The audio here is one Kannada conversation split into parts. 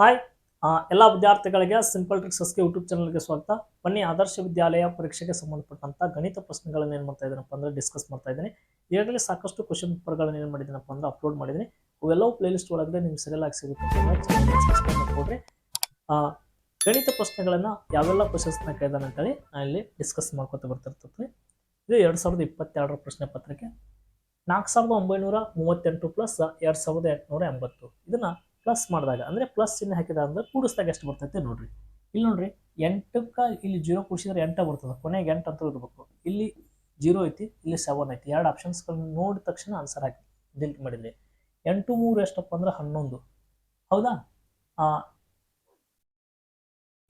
ಹಾಯ್ ಎಲ್ಲ ವಿದ್ಯಾರ್ಥಿಗಳಿಗೆ ಸಿಂಪಲ್ ಟ್ರಿಕ್ಸಸ್ಗೆ ಯೂಟ್ಯೂಬ್ ಚಾನಲ್ಗೆ ಸ್ವಾಗತ. ಬನ್ನಿ ಆದರ್ಶ ವಿದ್ಯಾಲಯ ಪರೀಕ್ಷೆಗೆ ಸಂಬಂಧಪಟ್ಟಂಥ ಗಣಿತ ಪ್ರಶ್ನೆಗಳನ್ನ ಏನು ಮಾಡ್ತಾ ಇದ್ದೀನಪ್ಪ ಅಂದ್ರೆ ಡಿಸ್ಕಸ್ ಮಾಡ್ತಾ ಇದ್ದೀನಿ. ಈಗಾಗಲೇ ಸಾಕಷ್ಟು ಕ್ವಶನ್ ಪೇಪರ್ಗಳನ್ನ ಏನು ಮಾಡಿದ್ದೀನಪ್ಪ ಅಂದ್ರೆ ಅಪ್ಲೋಡ್ ಮಾಡಿದ್ದೀನಿ. ಅವೆಲ್ಲವೂ ಪ್ಲೇಲಿಸ್ಟ್ ಒಳಗಡೆ ನಿಮ್ಗೆ ಸರಿಯಾಗಿ ಸಿಗುತ್ತೆ ಆ, ಗಣಿತ ಪ್ರಶ್ನೆಗಳನ್ನು ಯಾವೆಲ್ಲ ಕ್ವಶನ್ಸ್ನ ಕೇಳಿದಾನೆ ಅಂತೇಳಿ ನಾನು ಇಲ್ಲಿ ಡಿಸ್ಕಸ್ ಮಾಡ್ಕೊತ ಬರ್ತಿರ್ತೀನಿ ಇದು ಎರಡು ಸಾವಿರದ ಇಪ್ಪತ್ತೆರಡರ ಪ್ರಶ್ನೆ ಪತ್ರಿಕೆ. ನಾಲ್ಕು ಸಾವಿರದ ಒಂಬೈನೂರ ಮೂವತ್ತೆಂಟು ಪ್ಲಸ್ ಎರಡು ಸಾವಿರದ ಎಂಟುನೂರ ಎಂಬತ್ತು. ಇದನ್ನ ಪ್ಲಸ್ ಮಾಡಿದಾಗ, ಅಂದರೆ ಪ್ಲಸ್ ಚಿಹ್ನೆ ಹಾಕಿದ ಅಂದ್ರೆ ಕೂಡಿಸಿದಾಗ ಎಷ್ಟು ಬರ್ತೈತೆ ನೋಡ್ರಿ. ಇಲ್ಲಿ ನೋಡ್ರಿ, ಎಂಟಕ್ಕೆ ಇಲ್ಲಿ ಜೀರೋ ಕೂಡಿಸಿದ್ರೆ ಎಂಟ ಬರ್ತದೆ. ಕೊನೆಗೆ ಎಂಟು ಅಂತ ಇರಬೇಕು ಇಲ್ಲಿ ಜೀರೋ ಐತಿ, ಇಲ್ಲಿ ಸೆವೆನ್ ಐತಿ. ಎರಡು ಆಪ್ಷನ್ಸ್ಗಳನ್ನ ನೋಡಿದ ತಕ್ಷಣ ಆನ್ಸರ್ ಹಾಕಿ ಡಿಲೀಟ್ ಮಾಡಿದ್ವಿ ಎಂಟು ಮೂರು ಎಷ್ಟಪ್ಪ ಅಂದ್ರೆ ಹನ್ನೊಂದು. ಹೌದಾ?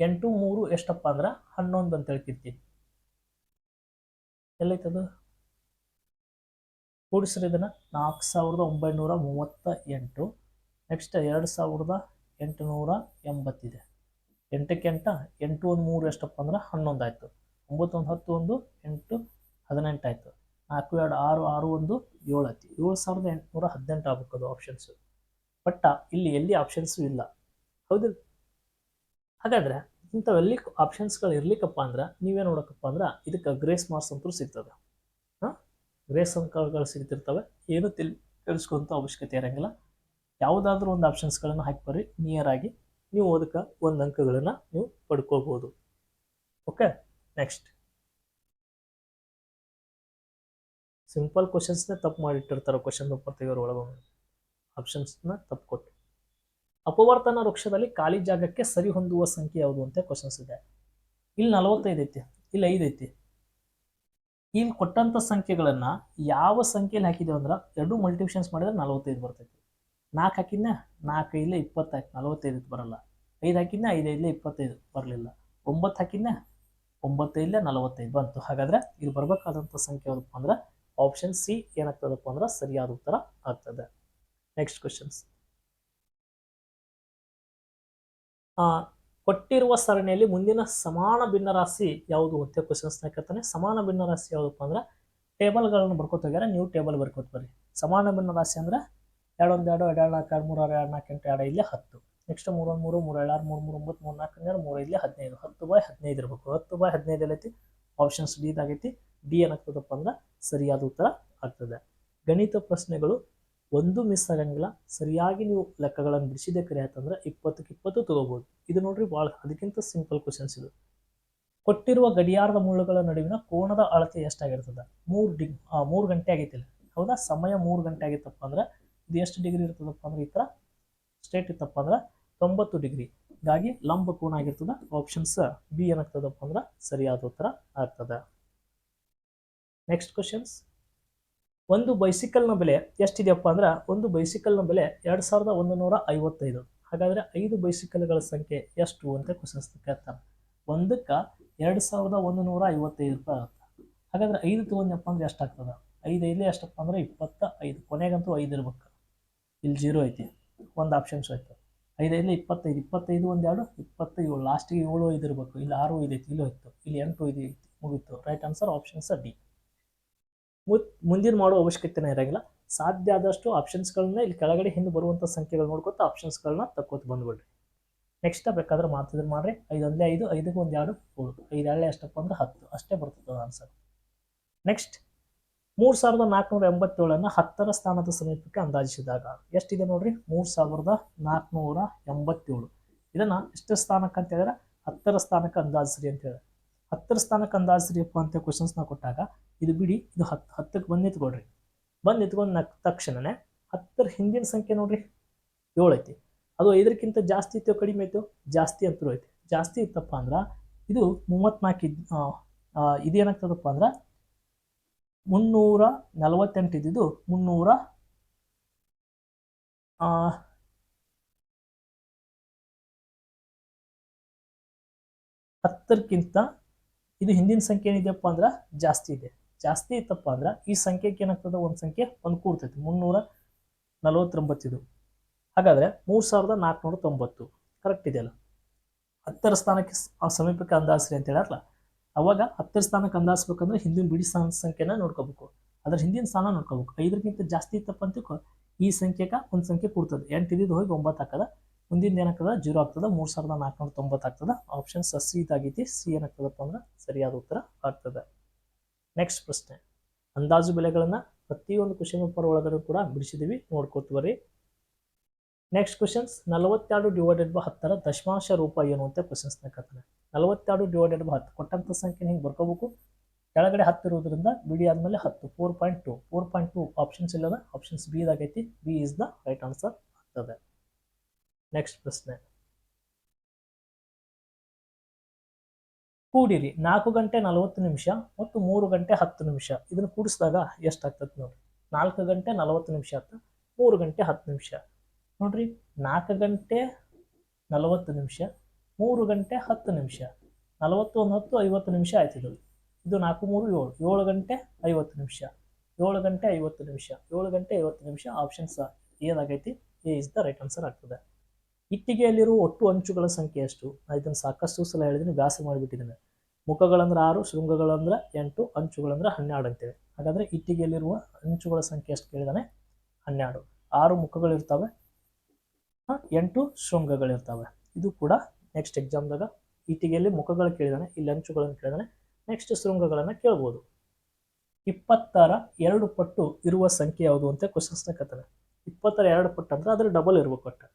ಎಂಟು ಮೂರು ಎಷ್ಟಪ್ಪ ಅಂದ್ರೆ ಹನ್ನೊಂದು ಅಂತ ಹೇಳ್ತಿರ್ತೀವಿ ಎಲ್ಲೈತದು ಕೂಡಿಸ್ರಿ ಇದನ್ನ. ನಾಲ್ಕು ಸಾವಿರದ ಒಂಬೈನೂರ ಮೂವತ್ತ ಎಂಟು. ನೆಕ್ಸ್ಟ್ ಎರಡು ಸಾವಿರದ ಎಂಟುನೂರ ಎಂಬತ್ತಿದೆ. ಎಂಟಕ್ಕೆ ಎಂಟ, ಎಂಟು ಒಂದು ಮೂರು ಎಷ್ಟಪ್ಪ ಅಂದ್ರೆ ಹನ್ನೊಂದು ಆಯಿತು. ಒಂಬತ್ತು ಒಂದು ಹತ್ತು ಒಂದು, ಎಂಟು ಹದಿನೆಂಟು ಆಯಿತು. ನಾಲ್ಕು ಎರಡು ಆರು ಆರು ಒಂದು ಏಳು ಆಯ್ತು. ಏಳು ಸಾವಿರದ ಎಂಟುನೂರ ಹದಿನೆಂಟು ಆಗ್ಬೇಕು ಅದು ಆಪ್ಷನ್ಸು ಬಟ್ ಇಲ್ಲಿ ಎಲ್ಲಿ ಆಪ್ಷನ್ಸು ಇಲ್ಲ. ಹೌದಿಲ್ಲ ಹಾಗಾದ್ರೆ ಇಂಥವೆಲ್ಲಿ ಆಪ್ಷನ್ಸ್ಗಳು ಇರ್ಲಿಕ್ಕಪ್ಪ ಅಂದ್ರೆ ನೀವೇ ನೋಡೋಕಪ್ಪ ಅಂದ್ರೆ ಇದಕ್ಕೆ ಗ್ರೇಸ್ ಮಾರ್ಕ್ಸ್ ಅಂತೂ ಸಿಗ್ತದೆ. ಹಾಂ? ಗ್ರೇಸ್ ಅಂಕಗಳು ಸಿಗ್ತಿರ್ತವೆ. ಏನು ತಿಳಿ ತಿಳಿಸ್ಕೊಂತ ಅವಶ್ಯಕತೆ ಇರಂಗಿಲ್ಲ. ಯಾವುದಾದ್ರೂ ಒಂದು ಆಪ್ಷನ್ಸ್ಗಳನ್ನು ಹಾಕಿ ನಿಯರ್ ಆಗಿ ನೀವು ಅದಕ್ಕೆ ಒಂದು ಅಂಕಗಳನ್ನು ನೀವು ಪಡ್ಕೋಬಹುದು ಓಕೆ ನೆಕ್ಸ್ಟ್ ಸಿಂಪಲ್ ಕ್ವಶನ್ಸ್ನೇ ತಪ್ಪು ಮಾಡಿಟ್ಟಿರ್ತಾರೆ ಕ್ವಶನ್ ಪೇಪರ್ ತೆಗೆಯೋರು ಒಳಗೊಮ್ಮೆ ಆಪ್ಷನ್ಸ್ನ ತಪ್ಪು ಕೊಟ್ಟು ಅಪವರ್ತನ ವೃಕ್ಷದಲ್ಲಿ ಖಾಲಿ ಜಾಗಕ್ಕೆ ಸರಿ ಹೊಂದುವ ಸಂಖ್ಯೆ ಯಾವುದು ಅಂತ ಕ್ವಶನ್ಸ್ ಇದೆ. ಇಲ್ಲಿ ನಲವತ್ತೈದು ಐತಿ, ಇಲ್ಲಿ ಐದು ಐತಿ. ಇಲ್ಲಿ ಕೊಟ್ಟಂಥ ಸಂಖ್ಯೆಗಳನ್ನ ಯಾವ ಸಂಖ್ಯೆಯಲ್ಲಿ ಹಾಕಿದ್ದೇವೆ ಅಂದ್ರೆ ಎರಡು ಮಲ್ಟಿಪ್ಷನ್ಸ್ ಮಾಡಿದ್ರೆ ನಲವತ್ತೈದು ಬರ್ತೈತಿ. ನಾಲ್ಕು ಹಾಕಿದ್ನ, ನಾಲ್ಕು ಇಲ್ಲ ಇಪ್ಪತ್ತಾಯ್ತು ನಲವತ್ತೈದು ಬರಲ್ಲ. ಐದು ಹಾಕಿದ್ನ, ಐದು ಇಲ್ಲ ಇಪ್ಪತ್ತೈದು ಬರಲಿಲ್ಲ. ಒಂಬತ್ತು ಹಾಕಿದ್ನ ಒಂಬತ್ತೈದಲೇ ನಲವತ್ತೈದು ಬಂತು. ಹಾಗಾದ್ರೆ ಇಲ್ಲಿ ಬರಬೇಕಾದಂಥ ಸಂಖ್ಯೆ ಯಾವುದಪ್ಪ ಅಂದ್ರೆ ಆಪ್ಷನ್ ಸಿ ಏನಾಗ್ತದಪ್ಪ ಅಂದ್ರೆ ಸರಿಯಾದ ಉತ್ತರ ಆಗ್ತದೆ. ನೆಕ್ಸ್ಟ್ ಕ್ವಶನ್ಸ್ ಕೊಟ್ಟಿರುವ ಸರಣಿಯಲ್ಲಿ ಮುಂದಿನ ಸಮಾನ ಭಿನ್ನರಾಶಿ ಯಾವುದು ಅಂತ ಕ್ವಶನ್ಸ್ನ ಕೇಳ್ತಾನೆ. ಸಮಾನ ಭಿನ್ನರಾಶಿ ಯಾವುದಪ್ಪ ಅಂದ್ರೆ ಟೇಬಲ್ಗಳನ್ನು ಬರ್ಕೋತ ಹೋಗ್ಯಾರ ನೀವು ಟೇಬಲ್ ಬರ್ಕೋತ ಬರ್ರಿ. ಸಮಾನ ಭಿನ್ನರಾಶಿ ಅಂದ್ರೆ ಎರಡು ಒಂದು ಎರಡು ಎರಡು ನಾಲ್ಕು, ಎರಡು ಮೂರು, ಆರು, ಎರಡು ನಾಲ್ಕು, ಎಂಟು, ಎರಡು, ಐದಲೇ ಹತ್ತು. ನೆಕ್ಸ್ಟ್ ಮೂರು ಒಂದು ಮೂರು ಮೂರು ಎರಡು ಮೂರು ಮೂರು, ಒಂಬತ್ತು, ಮೂರು ನಾಲ್ಕು, ಹನ್ನೆರಡು, ಮೂರು ಇಲ್ಲೇ ಹದಿನೈದು. ಹತ್ತು ಬೈ ಹದಿನೈದು ಇರಬೇಕು. ಹತ್ತು ಬಾಯ್ ಹದಿನೈದು ಎಲ್ಲೈತಿ? ಆಪ್ಷನ್ಸ್ ಡಿ ಇದಾಗೈತಿ ಡಿ ಏನಾಗ್ತದಪ್ಪ ಅಂದ್ರೆ ಸರಿಯಾದ ಉತ್ತರ ಆಗ್ತದೆ. ಗಣಿತ ಪ್ರಶ್ನೆಗಳು ಒಂದು ಮಿಸ್ ಆಗಂಗಿಲ್ಲ. ಸರಿಯಾಗಿ ನೀವು ಲೆಕ್ಕಗಳನ್ನು ಬಿಡಿಸಿದೆ ಕರೆ ಆಯ್ತಂದ್ರೆ ಇಪ್ಪತ್ತಕ್ಕೆ ಇಪ್ಪತ್ತು ತಗೋಬಹುದು ಇದು ನೋಡ್ರಿ ಭಾಳ ಅದಕ್ಕಿಂತ ಸಿಂಪಲ್ ಕ್ವಶನ್ಸ್ ಇದು. ಕೊಟ್ಟಿರುವ ಗಡಿಯಾರದ ಮುಳ್ಳುಗಳ ನಡುವಿನ ಕೋಣದ ಅಳತೆ ಎಷ್ಟಾಗಿರ್ತದೆ? ಮೂರು ಡಿಗ್ ಮೂರು ಗಂಟೆ ಆಗೈತಿಲ್ಲ. ಹೌದಾ? ಸಮಯ ಮೂರು ಗಂಟೆ ಆಗಿತ್ತಪ್ಪ ಅಂದ್ರೆ ಇದು ಎಷ್ಟು ಡಿಗ್ರಿ ಇರ್ತದಪ್ಪ ಅಂದ್ರೆ ಈ ಥರ ಸ್ಟ್ರೇಟ್ ಇತ್ತಪ್ಪ ಅಂದ್ರೆ ತೊಂಬತ್ತು ಡಿಗ್ರಿ. ಹೀಗಾಗಿ ಲಂಬ ಕೋನ ಆಗಿರ್ತದ ಆಪ್ಷನ್ಸ್ ಬಿ ಏನಾಗ್ತದಪ್ಪ ಅಂದ್ರೆ ಸರಿಯಾದ ಉತ್ತರ ಆಗ್ತದೆ. ನೆಕ್ಸ್ಟ್ ಕ್ವಶನ್ಸ್ ಒಂದು ಬೈಸಿಕಲ್ನ ಬೆಲೆ ಎಷ್ಟಿದೆಯಪ್ಪ ಅಂದ್ರೆ ಒಂದು ಬೈಸಿಕಲ್ನ ಬೆಲೆ ಎರಡು ಸಾವಿರದ ಒಂದು ನೂರ ಐವತ್ತೈದು. ಹಾಗಾದ್ರೆ ಐದು ಬೈಸಿಕಲ್ಗಳ ಸಂಖ್ಯೆ ಎಷ್ಟು ಅಂತ ಕ್ವಶನ್ಸ್ ಕೇಳ್ತಾರೆ. ಒಂದಕ್ಕೆ ಎರಡು ಸಾವಿರದ ಒಂದು ನೂರ ಐವತ್ತೈದು ರೂಪಾಯಿ ಆಗುತ್ತೆ. ಹಾಗಾದ್ರೆ ಐದು ತೊಗೊಂಡಪ್ಪ ಅಂದ್ರೆ ಎಷ್ಟಾಗ್ತದೆ? ಐದು ಐದು ಎಷ್ಟಪ್ಪ ಅಂದ್ರೆ ಇಪ್ಪತ್ತ ಐದು ಕೊನೆಗಂತೂ ಐದು ಇರ್ಬೇಕು. ಇಲ್ಲಿ ಜೀರೋ ಐತಿ. ಒಂದು ಆಪ್ಷನ್ಸ್ ಆಯ್ತು ಐದೈದು ಇಪ್ಪತ್ತೈದು ಇಪ್ಪತ್ತೈದು ಒಂದು ಎರಡು, ಇಪ್ಪತ್ತೈದು ಲಾಸ್ಟಿಗೆ ಏಳು ಐದು ಇರಬೇಕು. ಇಲ್ಲಿ ಆರು ಐದು ಐತಿ, ಇಲ್ಲಿ ಹೋಯ್ತು. ಇಲ್ಲಿ ಎಂಟು ಐದು ಐತಿ, ಮುಗೀತು. ರೈಟ್ ಆನ್ಸರ್ ಆಪ್ಷನ್ಸ್ ಡಿ ಮುಂದಿನ ಮಾಡೋ ಅವಶ್ಯಕತೆನೇ ಇರೋಂಗಿಲ್ಲ. ಸಾಧ್ಯ ಆದಷ್ಟು ಆಪ್ಷನ್ಸ್ಗಳನ್ನ ಇಲ್ಲಿ ಕೆಳಗಡೆ ಹಿಂದೆ ಬರುವಂಥ ಸಂಖ್ಯೆಗಳು ನೋಡ್ಕೊತ ಆಪ್ಷನ್ಸ್ಗಳನ್ನ ತಕ್ಕೋತ ಬಂದ್ಬಿಡ್ರಿ. ನೆಕ್ಸ್ಟ್ ಬೇಕಾದ್ರೆ ಮಾಡ್ತಿದ್ರೆ ಮಾಡ್ರಿ. ಐದು ಒಂದೇ ಐದು, ಐದಕ್ಕೆ ಒಂದು ಎರಡು, ಏಳು. ಐದು ಎರಡೇ ಎಷ್ಟಪ್ಪ ಅಂದ್ರೆ ಹತ್ತು. ಅಷ್ಟೇ ಬರ್ತದೆ ಆನ್ಸರ್ ನೆಕ್ಸ್ಟ್ ಮೂರು ಸಾವಿರದ ನಾಲ್ಕುನೂರ ಎಂಬತ್ತೇಳನ್ನು ಹತ್ತರ ಸ್ಥಾನದ ಸಮೀಪಕ್ಕೆ ಅಂದಾಜಿಸಿದಾಗ ಎಷ್ಟಿದೆ ನೋಡ್ರಿ? ಮೂರು ಸಾವಿರದ ನಾಲ್ಕುನೂರ ಎಂಬತ್ತೇಳು ಇದನ್ನ ಎಷ್ಟು ಸ್ಥಾನಕ್ಕೆ ಅಂತ ಹೇಳಿದ್ರೆ ಹತ್ತರ ಸ್ಥಾನಕ್ಕೆ ಅಂದಾಜಿಸ್ರಿ ಅಂತ ಹೇಳಿದ್ರೆ. ಹತ್ತರ ಸ್ಥಾನಕ್ಕೆ ಅಂದಾಜಿಸ್ರಿಯಪ್ಪ ಅಂತ ಕ್ವಶನ್ಸ್ನ ಕೊಟ್ಟಾಗ ಇದು ಬಿಡಿ, ಇದು ಹತ್ತು ಹತ್ತಕ್ಕೆ ಬಂದು ನಿಂತ್ಕೊಳ್ರಿ. ಬಂದು ತಕ್ಷಣನೇ ಹತ್ತರ ಹಿಂದಿನ ಸಂಖ್ಯೆ ನೋಡ್ರಿ. ಏಳು ಐತಿ. ಅದು ಐದಕ್ಕಿಂತ ಜಾಸ್ತಿ ಇತ್ತು ಕಡಿಮೆ ಇತ್ತು ಜಾಸ್ತಿ ಅಂತೂ ಐತಿ. ಜಾಸ್ತಿ ಇತ್ತಪ್ಪ ಅಂದ್ರೆ ಇದು ಮೂವತ್ತ್ನಾಲ್ಕು ಇದು ಇದೇನಾಗ್ತದಪ್ಪ ಅಂದ್ರೆ ಮುನ್ನೂರ ನಲವತ್ತೆಂಟು ಇದ್ದಿದ್ದು ಮುನ್ನೂರ ಹತ್ತಕ್ಕಿಂತ ಇದು ಹಿಂದಿನ ಸಂಖ್ಯೆ ಏನಿದೆಯಪ್ಪ ಅಂದ್ರೆ ಜಾಸ್ತಿ ಇದೆ. ಜಾಸ್ತಿ ಇತ್ತಪ್ಪ ಅಂದ್ರೆ ಈ ಸಂಖ್ಯೆಗೆ ಏನಾಗ್ತದೆ? ಒಂದು ಸಂಖ್ಯೆ ಒಂದು ಕೂಡ್ತೈತಿ. ಮುನ್ನೂರ ನಲವತ್ತೊಂಬತ್ತಿದು ಹಾಗಾದ್ರೆ ಮೂರು ಸಾವಿರದ ನಾಲ್ಕುನೂರ ತೊಂಬತ್ತು. ಕರೆಕ್ಟ್ ಇದೆಯಲ್ಲ? ಹತ್ತರ ಸ್ಥಾನಕ್ಕೆ ಸಮೀಪಕ್ಕೆ ಅಂದಾಜ್ರಿ ಅಂತ ಹೇಳಲ್ಲ ಅವಾಗ ಹತ್ತರ ಸ್ಥಾನಕ್ಕೆ ಅಂದಾಸ್ಬೇಕಂದ್ರೆ ಹಿಂದಿನ ಬಿಡಿ ಸ್ಥಾನ ಸಂಖ್ಯೆನ ನೋಡ್ಕೋಬೇಕು. ಅದ್ರ ಹಿಂದಿನ ಸ್ಥಾನ ನೋಡ್ಕೋಬೇಕು. ಐದಕ್ಕಿಂತ ಜಾಸ್ತಿ ಇತ್ತಪ್ಪ ಈ ಸಂಖ್ಯೆಗೆ ಒಂದು ಸಂಖ್ಯೆ ಕೂಡ್ತದೆ. ಎಂಟು ಇದ್ದಿದ್ದು ಹೋಗಿ ಒಂಬತ್ತು ಹಾಕದ. ಮುಂದಿನ ಏನಾಗ್ತದೆ? ಜೀರೋ ಆಗ್ತದೆ. ಮೂರು ಸಾವಿರದ ನಾಲ್ಕುನೂರ ತೊಂಬತ್ತು ಆಗ್ತದೆ. ಆಪ್ಷನ್ ಸಿ ಇದಾಗೈತಿ. ಸಿ ಏನಾಗ್ತದಪ್ಪ ಅಂದ್ರೆ ಸರಿಯಾದ ಉತ್ತರ ಆಗ್ತದೆ. ನೆಕ್ಸ್ಟ್ ಪ್ರಶ್ನೆ. ಅಂದಾಜು ಬೆಲೆಗಳನ್ನು ಪ್ರತಿಯೊಂದು ಕ್ವಶನ್ ಪೇಪರ್ ಒಳಗಡೆ ಕೂಡ ಬಿಡಿಸಿದೀವಿ. ನೋಡ್ಕೊತ ನೆಕ್ಸ್ಟ್ ಕ್ವಶನ್ಸ್ ನಲವತ್ತೆರಡು ಡಿವೈಡೆಡ್ ಬೈ ಹತ್ತರ ದಶಮಾಂಶ ರೂಪ ಏನು ಅಂತ ಕ್ವಶನ್ಸ್ನ ಕತ್ತಾನೆ ನಲವತ್ತೆರಡು ಡಿವೈಡೆಡ್ ಬೈ ಹತ್ತು. ಕೊಟ್ಟಂಥ ಸಂಖ್ಯೆ ಹಿಂಗೆ ಬರ್ಕೋಬೇಕು? ಕೆಳಗಡೆ ಹತ್ತು ಇರೋದ್ರಿಂದ ಬಿಡಿ ಆದಮೇಲೆ ಹತ್ತು. Four point two four point two options ಇಲ್ಲದ options B ಇದಾಗೈತಿ. B is the right answer ಆಗ್ತದೆ. ನೆಕ್ಸ್ಟ್ ಪ್ರಶ್ನೆ. ಕೂಡಿರಿ. ನಾಲ್ಕು ಗಂಟೆ ನಲವತ್ತು ನಿಮಿಷ ಮತ್ತು ಮೂರು ಗಂಟೆ ಹತ್ತು ನಿಮಿಷ. ಇದನ್ನು ಕೂಡಿಸಿದಾಗ ಎಷ್ಟಾಗ್ತದೆ ನೋಡ್ರಿ ನಾಲ್ಕು ಗಂಟೆ ನಲವತ್ತು ನಿಮಿಷ ಆತ ಮೂರು ಗಂಟೆ ಹತ್ತು ನಿಮಿಷ. ನೋಡ್ರಿ, ನಾಲ್ಕು ಗಂಟೆ ನಲವತ್ತು ನಿಮಿಷ ಮೂರು ಗಂಟೆ ಹತ್ತು ನಿಮಿಷ. ನಲವತ್ತು ಒಂದು ಹತ್ತು ಐವತ್ತು ನಿಮಿಷ ಆಯ್ತಿದ್ದು ಇದು. ನಾಲ್ಕು ಮೂರು ಏಳು. ಏಳು ಗಂಟೆ ಐವತ್ತು ನಿಮಿಷ. ಏಳು ಗಂಟೆ ಐವತ್ತು ನಿಮಿಷ. ಏಳು ಗಂಟೆ ಐವತ್ತು ನಿಮಿಷ ಆಪ್ಷನ್ಸ್ ಏನಾಗೈತಿ? A is the right answer ಆಗ್ತದೆ. ಇಟ್ಟಿಗೆಯಲ್ಲಿರುವ ಒಟ್ಟು ಅಂಚುಗಳ ಸಂಖ್ಯೆ ಎಷ್ಟು? ನಾನು ಇದನ್ನು ಸಾಕಷ್ಟು ಸಲ ಹೇಳಿದ್ದೀನಿ ವ್ಯಾಸ ಮಾಡಿಬಿಟ್ಟಿದ್ದೇನೆ ಮುಖಗಳಂದ್ರೆ ಆರು, ಶೃಂಗಗಳಂದ್ರೆ ಎಂಟು, ಅಂಚುಗಳಂದ್ರೆ ಹನ್ನೆರಡು ಅಂತೇಳಿ. ಹಾಗಾದರೆ ಇಟ್ಟಿಗೆಯಲ್ಲಿರುವ ಅಂಚುಗಳ ಸಂಖ್ಯೆ ಎಷ್ಟು ಕೇಳಿದಾನೆ? ಹನ್ನೆರಡು. ಆರು ಮುಖಗಳಿರ್ತವೆ. ಎಂಟು ಶೃಂಗಗಳಿರ್ತವೆ. ಇದು ಕೂಡ ನೆಕ್ಸ್ಟ್ ಎಕ್ಸಾಮ್ದಾಗ ಇಟ್ಟಿಗೆಯಲ್ಲಿ ಮುಖಗಳು ಕೇಳಿದಾನೆ ಇಲ್ಲಿ ಅಂಚುಗಳನ್ನು ಕೇಳಿದಾನೆ. ನೆಕ್ಸ್ಟ್ ಶೃಂಗಗಳನ್ನು ಕೇಳ್ಬೋದು. ಇಪ್ಪತ್ತಾರ ಎರಡು ಪಟ್ಟು ಇರುವ ಸಂಖ್ಯೆ ಯಾವುದು ಅಂತ ಕ್ವಶನ್ಸ್ನ ಕತ್ತಾನೆ ಇಪ್ಪತ್ತರ ಎರಡು ಪಟ್ಟು ಅಂದ್ರೆ ಅದ್ರ ಡಬಲ್ ಇರ್ಬೇಕು ಒಟ್ಟು.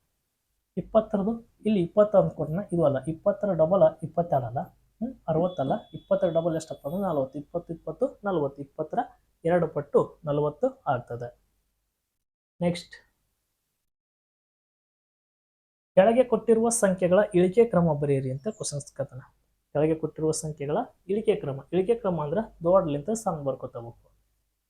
ಇಪ್ಪತ್ತರದು, ಇಲ್ಲಿ ಇಪ್ಪತ್ತಾರು ಅಂದ್ಕೊಂಡ್ರೆ ಇದು ಅಲ್ಲ. ಇಪ್ಪತ್ತರ ಡಬಲ್ ಇಪ್ಪತ್ತೆರಡಲ್ಲ ಹ್ಞೂ ಅರವತ್ತಲ್ಲ ಇಪ್ಪತ್ತರ ಡಬಲ್ ಎಷ್ಟಪ್ಪ ಅಂದ್ರೆ ನಲ್ವತ್ತು. ಇಪ್ಪತ್ತು ಇಪ್ಪತ್ತು, ನಲವತ್ತು. ಇಪ್ಪತ್ತರ ಎರಡು ಪಟ್ಟು ನಲವತ್ತು ಆಗ್ತದೆ. ನೆಕ್ಸ್ಟ್ ಕೆಳಗೆ ಕೊಟ್ಟಿರುವ ಸಂಖ್ಯೆಗಳ ಇಳಿಕೆ ಕ್ರಮ ಬರೆಯಿರಿ ಅಂತ ಕ್ವಶನ್ಸ್ ಕಥನ ಕೆಳಗೆ ಕೊಟ್ಟಿರುವ ಸಂಖ್ಯೆಗಳ ಇಳಿಕೆ ಕ್ರಮ. ಇಳಿಕೆ ಕ್ರಮ ಅಂದ್ರೆ ದೊಡ್ಡಲಿಂತ ಸಣ್ಣ ಬರ್ಕೋತ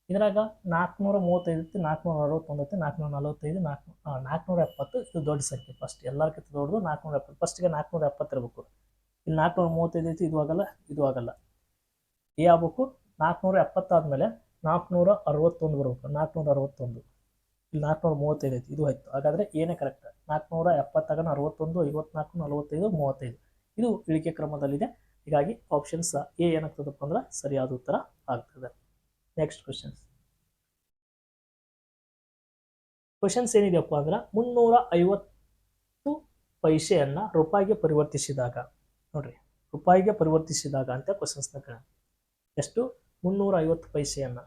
ಇದ್ರಾಗ ನಾಲ್ಕುನೂರ ಮೂವತ್ತೈದು ನಾಲ್ಕನೂರ ನಾಲ್ಕುನೂರ ನಾಲ್ಕನೂರ ನಲವತ್ತೈದು ನಾಲ್ಕು ನಾಲ್ಕುನೂರ ಎಪ್ಪತ್ತು ಇದು ದೊಡ್ಡ ಸಂಖ್ಯೆ ಫಸ್ಟ್ ಎಲ್ಲರಿಗಿಂತ ದೊಡ್ಡದು ನಾಲ್ಕುನೂರ ಎಪ್ಪತ್ತು. ಫಸ್ಟಿಗೆ ನಾಲ್ಕುನೂರ ಎಪ್ಪತ್ತು ಇಲ್ಲಿ ನಾಲ್ಕುನೂರ ಮೂವತ್ತೈದು ಐತಿ, ಇದು ಆಗಲ್ಲ ಇದು ಆಗಲ್ಲ. ಏ ಆಗ್ಬೇಕು ನಾಲ್ಕುನೂರ ಎಪ್ಪತ್ತಾದ್ಮೇಲೆ ನಾಲ್ಕುನೂರ ಅರವತ್ತೊಂದು ಬರ್ಬೇಕು ನಾಲ್ಕುನೂರ ಅರವತ್ತೊಂದು. ಇಲ್ಲಿ ನಾಲ್ಕುನೂರ ಮೂವತ್ತೈದು ಐತಿ ಇದು ಆಯ್ತು. ಹಾಗಾದ್ರೆ ಏನೇ ಕರೆಕ್ಟ್ ನಾಲ್ಕುನೂರ ಎಪ್ಪತ್ತಾಗ ಅರವತ್ತೊಂದು, ಐವತ್ನಾಲ್ಕು, ನಲವತ್ತೈದು, ಮೂವತ್ತೈದು. ಇದು ಇಳಿಕೆ ಕ್ರಮದಲ್ಲಿದೆ. ಹೀಗಾಗಿ ಆಪ್ಷನ್ಸ್ ಎ ಏನಾಗ್ತದಪ್ಪ ಅಂದ್ರೆ ಸರಿಯಾದ ಉತ್ತರ ಆಗ್ತದೆ. ನೆಕ್ಸ್ಟ್ ಕ್ವಶನ್ಸ್ ಕ್ವಶನ್ಸ್ ಏನಿದೆಯಪ್ಪ ಅಂದ್ರೆ ಮುನ್ನೂರ ಐವತ್ತು ಪೈಸೆಯನ್ನ ರೂಪಾಯಿಗೆ ಪರಿವರ್ತಿಸಿದಾಗ, ನೋಡ್ರಿ, ರೂಪಾಯಿಗೆ ಪರಿವರ್ತಿಸಿದಾಗ ಅಂತ ಕ್ವಶನ್ಸ್ನ ಕಣ ಎಷ್ಟು? ಮುನ್ನೂರ ಐವತ್ತು ಪೈಸೆಯನ್ನ.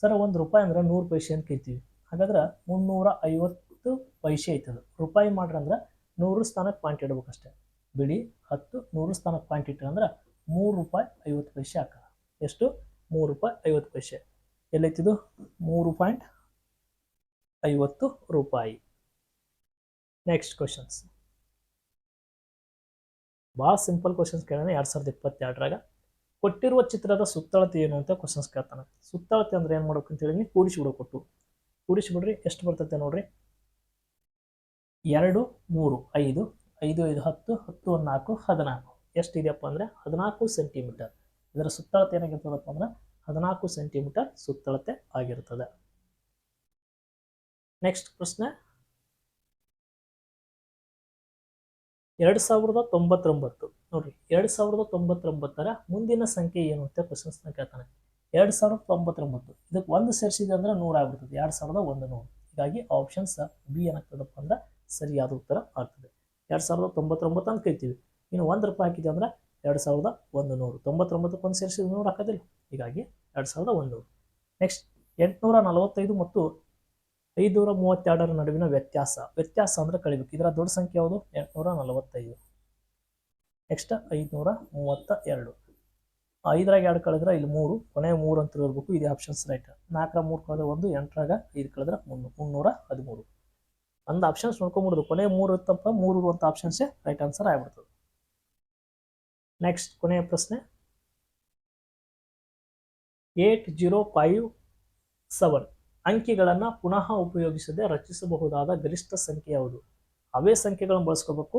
ಸರ್, ಒಂದು ರೂಪಾಯಿ ಅಂದ್ರೆ ನೂರು ಪೈಸೆ ಅಂತ ಕರಿತೀವಿ ಹಾಗಾದ್ರೆ ಮುನ್ನೂರ ಐವತ್ತು ಪೈಸೆ ಐತದ. ರೂಪಾಯಿ ಮಾಡ್ರಿ ಅಂದ್ರೆ ನೂರು ಸ್ಥಾನಕ್ಕೆ ಪಾಯಿಂಟ್ ಇಡ್ಬೇಕಷ್ಟೇ. ಬಿಡಿ ಹತ್ತು, ನೂರು ಸ್ಥಾನಕ್ಕೆ ಪಾಯಿಂಟ್ ಅಂದ್ರೆ ಮೂರು ರೂಪಾಯಿ ಐವತ್ತು ಪೈಸೆ ಹಾಕ ಎಷ್ಟು? ಮೂರು ರೂಪಾಯಿ ಐವತ್ತು ಪೈಸೆ. ಎಲ್ಲೈತಿದು? ಮೂರು ಪಾಯಿಂಟ್ ಐವತ್ತು ರೂಪಾಯಿ. ನೆಕ್ಸ್ಟ್ ಕ್ವಶನ್ಸ್ ಭಾಳ ಸಿಂಪಲ್ ಕ್ವಶನ್ಸ್ ಕೇಳೋಣ ಎರಡು ಸಾವಿರದ ಇಪ್ಪತ್ತೆರಡರಾಗ. ಕೊಟ್ಟಿರುವ ಚಿತ್ರದ ಸುತ್ತಳತೆ ಏನು ಅಂತ ಕ್ವಶನ್ಸ್ ಕೇಳ್ತಾನೆ. ಸುತ್ತಳತೆ ಅಂದ್ರೆ ಏನು ಮಾಡ್ಬೇಕು ಅಂತ ಹೇಳಿ ಕೂಡಿಸಿಬಿಡೋ ಕೊಟ್ಟು. ಕೂಡಿಸಿಬಿಡ್ರಿ, ಎಷ್ಟು ಬರ್ತೈತೆ ನೋಡ್ರಿ? ಎರಡು, ಮೂರು, ಐದು ಐದು ಐದು, ಹತ್ತು ಹತ್ತು ನಾಲ್ಕು ಹದಿನಾಲ್ಕು. ಎಷ್ಟಿದೆಯಪ್ಪ ಅಂದರೆ ಹದಿನಾಲ್ಕು ಸೆಂಟಿಮೀಟರ್. ಇದರ ಸುತ್ತಳತೆ ಏನಾಗಿರ್ತದಪ್ಪ ಅಂದ್ರೆ ಹದಿನಾಲ್ಕು ಸೆಂಟಿಮೀಟರ್ ಸುತ್ತಳತೆ ಆಗಿರ್ತದೆ. ನೆಕ್ಸ್ಟ್ ಪ್ರಶ್ನೆ. ಎರಡ್ ಸಾವಿರದ ತೊಂಬತ್ತೊಂಬತ್ತು. ನೋಡ್ರಿ, ಎರಡ್ ಸಾವಿರದ ತೊಂಬತ್ತೊಂಬತ್ತರ ಮುಂದಿನ ಸಂಖ್ಯೆ ಏನು ಅಂತ ಕ್ವಶನ್ಸ್ನ ಕೇಳ್ತಾನೆ. ಎರಡು ಸಾವಿರದ ತೊಂಬತ್ತೊಂಬತ್ತು. ಇದಕ್ಕೆ ಒಂದು ಸೇರಿಸಿದೆ ಅಂದ್ರೆ ನೂರ ಆಗ್ಬಿಡ್ತದೆ. ಎರಡು ಸಾವಿರದ ಒಂದು ನೂರು. ಹೀಗಾಗಿ ಆಪ್ಷನ್ಸ್ ಬಿ ಏನಾಗ್ತದಪ್ಪ ಅಂದ್ರೆ ಸರಿಯಾದ ಉತ್ತರ ಆಗ್ತದೆ. ಎರಡು ಸಾವಿರದ ತೊಂಬತ್ತೊಂಬತ್ತು ಅಂತ ಕರಿತೀವಿ. ಇನ್ನು ಒಂದು ರೂಪಾಯಿ ಹಾಕಿದೆ ಅಂದ್ರೆ ಎರಡು ಸಾವಿರದ ಒಂದು ನೂರು. ತೊಂಬತ್ತೊಂಬತ್ತಕ್ಕೆ ಒಂದು ಸೇರಿಸಿದ ನೂರು ಹಾಕೋದಿಲ್ಲ. ಹೀಗಾಗಿ ಎರಡು ಸಾವಿರದ ಒಂದು ನೂರು. ನೆಕ್ಸ್ಟ್ ಎಂಟುನೂರ ನಲವತ್ತೈದು ಮತ್ತು ಐದುನೂರ ಮೂವತ್ತೆರಡರ ನಡುವಿನ ವ್ಯತ್ಯಾಸ. ವ್ಯತ್ಯಾಸ ಅಂದ್ರೆ ಕಳಿಬೇಕು. ಇದರ ದೊಡ್ಡ ಸಂಖ್ಯೆ ಯಾವುದು? ಎಂಟುನೂರ ನಲವತ್ತೈದು. ನೆಕ್ಸ್ಟ್ ಐದುನೂರ ಮೂವತ್ತ ಎರಡು ಐದರಾಗ ಎರಡು ಕಳೆದ್ರೆ ಇಲ್ಲಿ ಮೂರು, ಕೊನೆ ಮೂರು ಅಂತ ಇರಬೇಕು ಇದು ಆಪ್ಷನ್ಸ್ ರೈಟ್ ನಾಲ್ಕರ ಮೂರು ಕಳೆದ್ರೆ ಒಂದು, ಎಂಟರಾಗ ಐದು ಕಳೆದ್ರೆ ಮುನ್ನೂ, ಮುನ್ನೂರ ಹದಿಮೂರು. ಒಂದು ಆಪ್ಷನ್ಸ್ ನೋಡ್ಕೊಂಬಿಡೋದು. ಕೊನೆ ಮೂರು ಇತ್ತಪ್ಪ ಮೂರು ಇರುವಂಥ ಆಪ್ಷನ್ಸೇ ರೈಟ್ ಆನ್ಸರ್ ಆಗಿಬಿಡ್ತದೆ. ನೆಕ್ಸ್ಟ್ ಕೊನೆಯ ಪ್ರಶ್ನೆ. Eight zero five seven. ಅಂಕಿಗಳನ್ನು ಪುನಃ ಉಪಯೋಗಿಸದೆ ರಚಿಸಬಹುದಾದ ಗರಿಷ್ಠ ಸಂಖ್ಯೆ ಯಾವುದು? ಅವೇ ಸಂಖ್ಯೆಗಳನ್ನು ಬಳಸ್ಕೋಬೇಕು.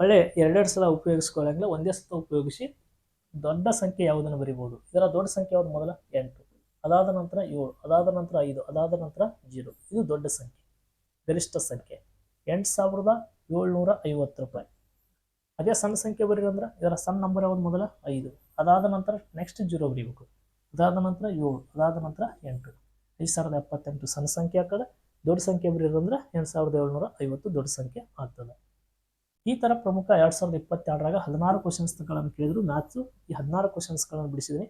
ಒಳ್ಳೆ ಎರಡೆರಡು ಸಲ ಉಪಯೋಗಿಸ್ಕೊಳ್ಳಂಗಿಲ್ಲ, ಒಂದೇ ಸಲ ಉಪಯೋಗಿಸಿ ದೊಡ್ಡ ಸಂಖ್ಯೆ ಯಾವುದನ್ನು ಬರಿಬೋದು? ಇದರ ದೊಡ್ಡ ಸಂಖ್ಯೆ ಯಾವುದು ಮೊದಲ? ಎಂಟು. ಅದಾದ ನಂತರ ಏಳು, ಅದಾದ ನಂತರ ಐದು, ಅದಾದ ನಂತರ ಜೀರೋ. ಇದು ದೊಡ್ಡ ಸಂಖ್ಯೆ, ಗರಿಷ್ಠ ಸಂಖ್ಯೆ. ಎಂಟು ಸಾವಿರದ ಏಳ್ನೂರ ಐವತ್ತು ರೂಪಾಯಿ. ಅದೇ ಸಣ್ಣ ಸಂಖ್ಯೆ ಬರೀರಂದ್ರೆ ಇದರ ಸಣ್ಣ ನಂಬರ್ ಯಾವುದು ಮೊದಲ? ಐದು. ಅದಾದ ನಂತರ ನೆಕ್ಸ್ಟ್ ಜೀರೋ ಬರೀಬೇಕು. ಅದಾದ ನಂತರ ಏಳು, ಅದಾದ ನಂತರ ಎಂಟು. ಐದು ಸಾವಿರದ ಎಪ್ಪತ್ತೆಂಟು ಸಣ್ಣ ಸಂಖ್ಯೆ ಆಗ್ತದೆ. ದೊಡ್ಡ ಸಂಖ್ಯೆ ಬರೀರಂದ್ರೆ ಎಂಟು ಸಾವಿರದ ಏಳ್ನೂರ ಐವತ್ತು ದೊಡ್ಡ ಸಂಖ್ಯೆ ಆಗ್ತದೆ. ಈ ಥರ ಪ್ರಮುಖ ಎರಡು ಸಾವಿರದ ಇಪ್ಪತ್ತೆರಡರಾಗ ಹದಿನಾರು ಕ್ವಶನ್ಸ್ಗಳನ್ನು ಕೇಳಿದ್ರು. ಮ್ಯಾಥ್ಸು ಈ ಹದಿನಾರು ಕ್ವಶನ್ಸ್ಗಳನ್ನು ಬಿಡಿಸಿದ್ದೀನಿ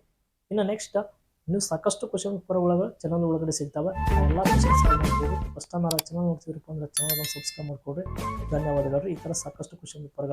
ಇನ್ನು ನೆಕ್ಸ್ಟ್ ನೀವು ಸಾಕಷ್ಟು ಕ್ವಶನ್ ಪೇಪರ್ ಒಳಗೆ ಚಾನಲ್ ಒಳಗಡೆ ಸಿಗ್ತಾವೆ. ಎಲ್ಲ ಕ್ವಶನ್ಸ್ಗಳು ನೋಡ್ಬೋದು. ಫಸ್ಟ್ ಟೈಮ್ ಚಾನಲ್ ನೋಡ್ತಿದ್ರಪ್ಪ ಅಂದ್ರೆ ಚಾನಲ್ ಸಬ್ಸ್ಕ್ರೈಬ್ ಮಾಡಿಕೊಡ್ರಿ. ಧನ್ಯವಾದಗಳು. ಈ ಥರ ಸಾಕಷ್ಟು ಕ್ವಶನ್ ಪೇಪರ್ಗಳ